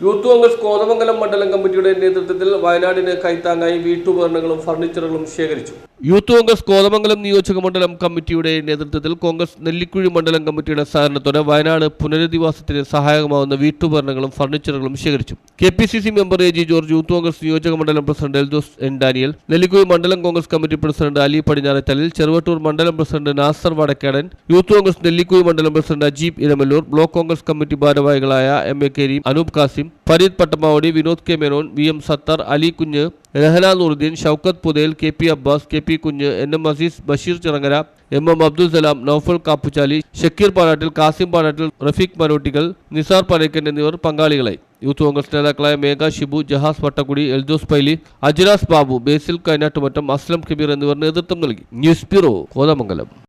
youth Congress Kothamangalam മണ്ഡലം കമ്മിറ്റിയുടെ നേതൃത്വത്തിൽ വയനാടിന് കൈത്താങ്ങായി വീട്ടുപകരണങ്ങളും ഫർണിച്ചറുകളും ശേഖരിച്ചു. യൂത്ത് കോൺഗ്രസ് കോതമംഗലം നിയോജക മണ്ഡലം കമ്മിറ്റിയുടെ നേതൃത്വത്തിൽ കോൺഗ്രസ് നെല്ലിക്കുഴി മണ്ഡലം കമ്മിറ്റിയുടെ സഹകരണത്തോടെ വയനാട് പുനരധിവാസത്തിന് സഹായകമാവുന്ന വീട്ടുപകരണങ്ങളും ഫർണിച്ചറുകളും ശേഖരിച്ചു. K P C C member A G George youth Congress നിയോജക മണ്ഡലം president Eldhose N Daniel Nellikuzhi മണ്ഡലം കോൺഗ്രസ് കമ്മിറ്റി പ്രസിഡന്റ് അലി പടിഞ്ഞാറത്തലിൽ ചെറുവട്ടൂർ മണ്ഡലം പ്രസിഡന്റ് നാസർ വടക്കേടൻ യൂത്ത് കോൺഗ്രസ് നെല്ലിക്കുഴി മണ്ഡലം president Ajeeb Iramalloor block Congress committee ഭാരവാഹികളായ M A Kareem Anoop Kasim Fareed Pattamavadi Vinod K. Menon V. M. Sathar Ali Kunju Rahana Nooruddeen Shoukath Puthel K. P. Abbas K. P. Kunju N. M. Azeez Basheer Chirangara M. M. Abdul Salam Noufal Kappuchali Shakeer Panattil Kasim Panattil Rafeeq Manottikal Nisar Panekkan എന്നിവർ പങ്കാളികളായി. Youth Congress നേതാക്കളായ മേഘ ഷിബു ജഹാസ് വട്ടക്കുടി എൽജോസ് പൈലി അജ്ലാസ് ബാബു ബേസിൽ കൈനാട്ടുമറ്റം അസ്ലം കബീർ എന്നിവർ നേതൃത്വം നൽകി. News bureau Kothamangalam.